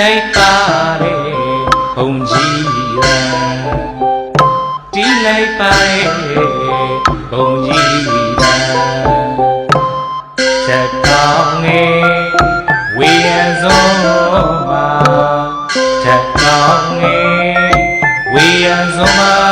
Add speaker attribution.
Speaker 1: လိုက်ပါတဲ့ဘုံကြီးရန်တီးလိုက်ပါတဲ့ဘုံကြီးရန်ချက်ကောင်းငယ်ဝေယံစုံမှာချက်ကောင်းငယ်ဝေယံစုံမှာ